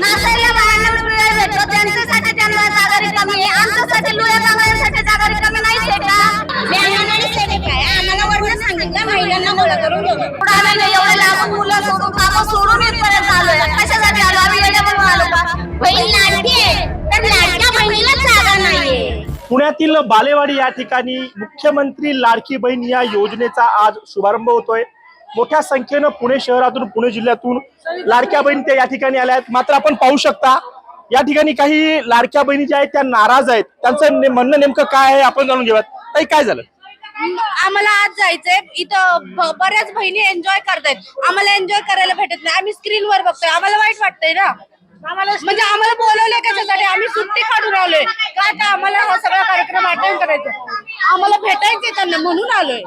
नाचायला बायांना वेळ भेटतो. त्यांच्यासाठी त्यांना जागा रिकामी आहे. आमच्यासाठी लुया बांगड्यांसाठी जागा रिकामी आहे का? मी अंगणवाडी आहे आम्हाला सांगितलं महिलांना गोळा करून घेऊन पुढे आम्ही नाही एवढे लांबून मुलं सोडून कामं सोडून इथपर्यंत आलोय कशासाठी आलो? आम्ही आलो का? बहीण लाडकी आहे तर लाडक्या बहिणीला जागा नाहीये. पुण्यातील बालेवाडी या ठिकाणी मुख्यमंत्री लाडकी बहीण या योजनेचा आज शुभारंभ होतोय. मोठ्या संख्येनं पुणे शहरातून पुणे जिल्ह्यातून लाडक्या बहीण त्या या ठिकाणी आल्या आहेत. मात्र आपण पाहू शकता या ठिकाणी काही लाडक्या बहिणी ज्या आहेत त्या नाराज आहेत. त्यांचं ने- म्हणणं नेमकं काय आहे आपण जाणून घेऊयात. ताई काय झालं? आम्हाला आज जायचंय. इथं ब- बऱ्याच बहिणी एन्जॉय करतायत. आम्हाला एन्जॉय करायला भेटत नाही. आम्ही स्क्रीनवर बघतोय. आम्हाला वाईट वाटतंय ना? म्हणजे आम्हाला बोलवलंय कशासाठी? आम्ही सुट्टी काढून आलोय. का आता आम्हाला हा सगळा कार्यक्रम अटेंड करायचा? आम्हाला भेटायचंय त्यांना म्हणून आलोय.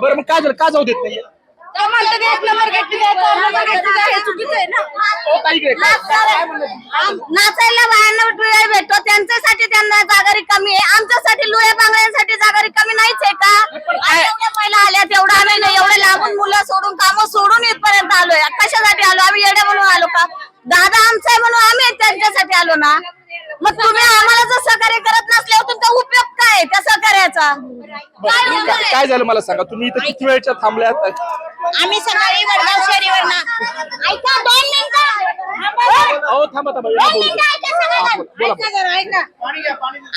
बरं मग काय झालं? का जाऊ देत नाही हे नाचायला बायांना वेळ भेटतो त्यांच्यासाठी त्यांना जागा रिकामी आहे. आमच्यासाठी लुया बांगड्यांसाठी जागा रिकामी नाहीच आहे का? महिला आल्या तेवढं आम्ही नाही एवढे लांबून मुलं सोडून कामं सोडून इथपर्यंत आलोय. कशासाठी आलो? आम्ही येण्या म्हणून आलो का? दादा आमचा आहे म्हणून आम्ही त्यांच्यासाठी आलो ना. मग तुम्ही आम्हाला जर सहकार्य करत नसल्यावर तुमचा उपयोग काय त्या सहकार्याचा? काय आहे? झालं मला सांगा? तुम्ही इथं किती वेळच्या थांबल्यात आम्ही सकाळी वडगाव शहरीवरनं. ऐका दोन मिनिटं. अहो थांबा थांबा यांना दोन बोलू. मिनिटं द्या. ऐका सगळेजण. बोला, ऐका जरा, ऐका.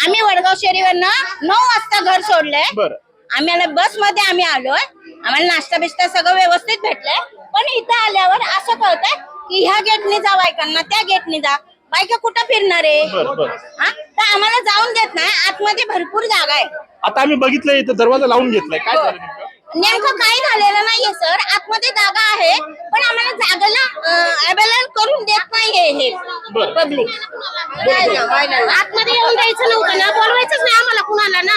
आम्ही वडगाव शहरीवरनं नऊ वाजता घर सोडलंय. बरं. आम्हाला बसमध्ये आम्ही आलोय. आम्हाला नाश्ता बिस्टा सगळं व्यवस्थित भेटलंय. पण इथं आल्यावर असं कळतंय की ह्या गेटने जा बायकांना त्या गेटने जा. बायका कुठं फिरणार आहे? बरं बरं. हा? आम्हाला जाऊन देत नाही. आतमध्ये भरपूर जागा आहे. आता आम्ही बघितलंय इथं दरवाजा लावून घेतलाय. काय झालं नेमकं? नेमकं काही झालेलं नाहीये सर. आतमध्ये जागा आहे पण आम्हाला जागेला अवेलेबल करून देत नाहीये हे. पब्लिक आतमध्ये येऊन द्यायचं नव्हतं ना बोलवायचंच नाही आम्हाला कुणाला ना.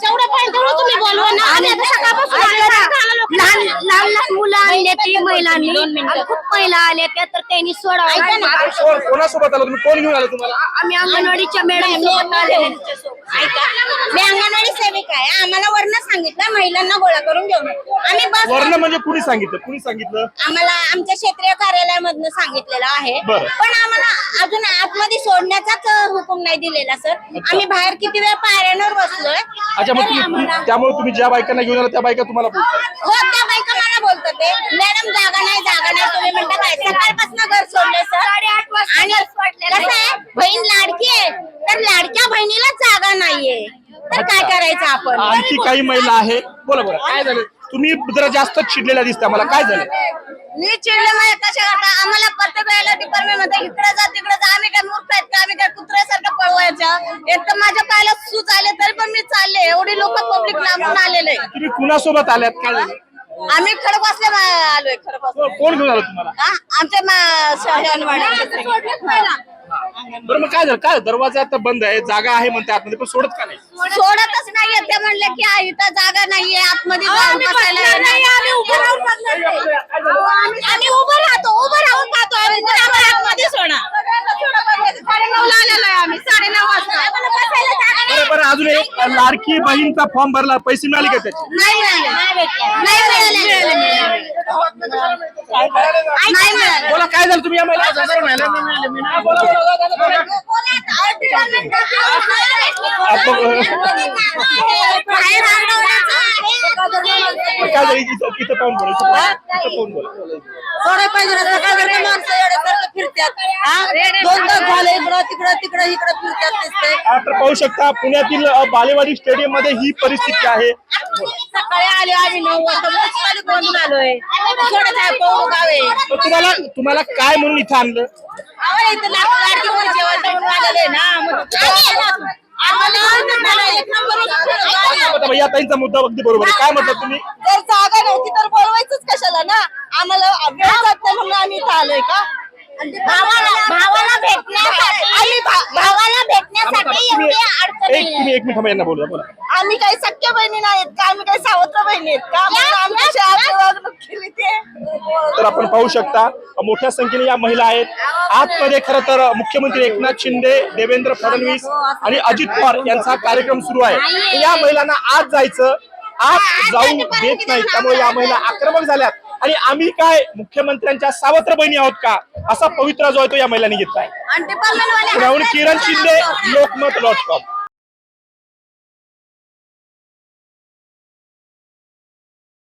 जेवढं पाहिजे तेवढं तुम्ही बोलवा ना. आम्ही आता सकाळपासून. लहान लहान लहान मुलं आणले ती महिलांनी. खूप महिला आल्या त्या तर त्यांनी सोडावं. कोणासोबत आला तुम्ही? कोण घेऊन आला तुम्हाला? आम्ही अंगणवाडीच्या मॅडम सोबत आले ऐका मी अंगणवाडी सेविका आहे. आम्हाला वर्ण सांगितलं महिलांना गोळा करून घेऊन. आम्ही बस वर्ण म्हणजे कुणी सांगितलं? कुणी सांगितलं? आम्हाला आमच्या क्षेत्रीय कार्यालयामधनं सांगितलेलं आहे. बरं. पण आम्हाला अजून आतमध्ये सोडण्याचाच अ, हुकूम नाही दिलेला सर. आम्ही बाहेर किती वेळ पायऱ्यांवर बसलोय अच्छा मग तरी तुम्ही आम्हाला त्यामुळे तुम्ही ज्या बायकांना घेऊन आला त्या बायका तुम्हाला बोलतात? हो त्या बायका मला बोलतात ते. मॅडम जागा नाही जागा नाही. तुम्ही म्हणता काय? सकाळपासून घर सोडले सर आणि कसं आहे बहीण लाडकी आहे तर लाडक्या बहिणीला जागा नाहीये तर काय करायचं आपण आणखी काही महिला आहे बोला बोला. काय झालं? तुम्ही जरा जास्त चिडलेल्या दिसता मला. काय झालं? मी चिडले माझ्या कशा करता? आम्हाला प्रत्येक वेळेला डिपार्टमेंटमध्ये इकडे जा तिकडे जा. आम्ही काय मूर्ख आहेत का? आम्ही काय कुत्र्यासारखं पळवायचं? एक तर माझ्या पायाला सूज आले तरी पण मी चालले. एवढी लोक पब्लिक लांबून आलेले. तुम्ही कुणासोबत आल्यात? काय झालं? आम्ही खडकवासले आलोय खडकवासले को- कोण घेऊन आलं तुम्हाला? आमच्या मा- बरं मग काय झालं? काय दरवाजा आता बंद आहे जागा आहे म्हणते आतमध्ये पण सोडत का नाही? सोडतच नाहीये. ते म्हणले की आ, इथं जागा नाहीये आतमध्ये जाऊन बसायला आम्ही उभं राहून आम्ही उभं राहतो उभं राहून पाहतो आम्ही तर आम्हाला आतमध्ये सोडा साडेनऊला आलेलो आहे आम्ही साडेनऊ वाजता आम्हाला बसायला जागा नाही. बरं बरं अजून एक लाडकी बहीणचा फॉर्म भरला पैसे मिळाले का त्याचे? नाही मिळाले. नाही मिळाले. नाही मिळाले. बोला काय झालं तुम्ही या महिला बाहेर काय झालं इथं इथं पाहून बोला इथं पाहून- इथं पाहून बोला सोडाय पाहिजे ना सकाळी माणसं एवढ्यासारखं फिरतात हा? दोन तास झाले इकडं तिकडं तिकडं इकडं फिरतात दिसते आता पाहू शकता पुण्यातील बालेवाडी स्टेडियम मध्ये ही परिस्थिती आहे सकाळी आले आम्ही नऊ वाजता मुन्सिपाली बनून आलोय सोडत आहे पौर गाव आहे तुम्हाला तुम्हाला काय म्हणून इथं आणलं आम्हाला इथं लाट- लाडकी बहीण जेवण म्हणून आलेले ना मग आता या ताईंचा मुद्दा अगदी बरोबर आहे. काय म्हटलं तुम्ही? जर जागा नव्हती तर बोलवायचंच कशाला ना? आम्हाला वेळ जात नाही म्हणून आम्ही इथं आलोय का? भावाला भावाला भेटण्यासाठी आम्ही भा- भावाला भेटण्यासाठी तुम्ही एवढी अडचणी एक तुम्ही एक मिनिट थांबा, यांना बोलू द्या, बोला. आम्ही काही सख्या बहिणी नाहीत का? आम्ही काही सावत्र बहिणी आहेत का? म्हणून आमच्याशी केली ते तर आपण पाहू शकता मोठ्या संख्येने या महिला आहेत. आतमध्ये खरं तर मुख्यमंत्री एकनाथ शिंदे देवेंद्र फडणवीस आणि अजित पवार यांचा कार्यक्रम सुरू आहे. या महिलांना आज जायचं आज जाऊ देत नाही. त्यामुळे या महिला आक्रमक झाल्यात. आणि आम्ही काय मुख्यमंत्र्यांच्या सावत्र बहिणी आहोत का? असा पवित्रा जो आहे तो या महिलांनी घेतलाय किरण शिंदे लोकमत डॉट कॉम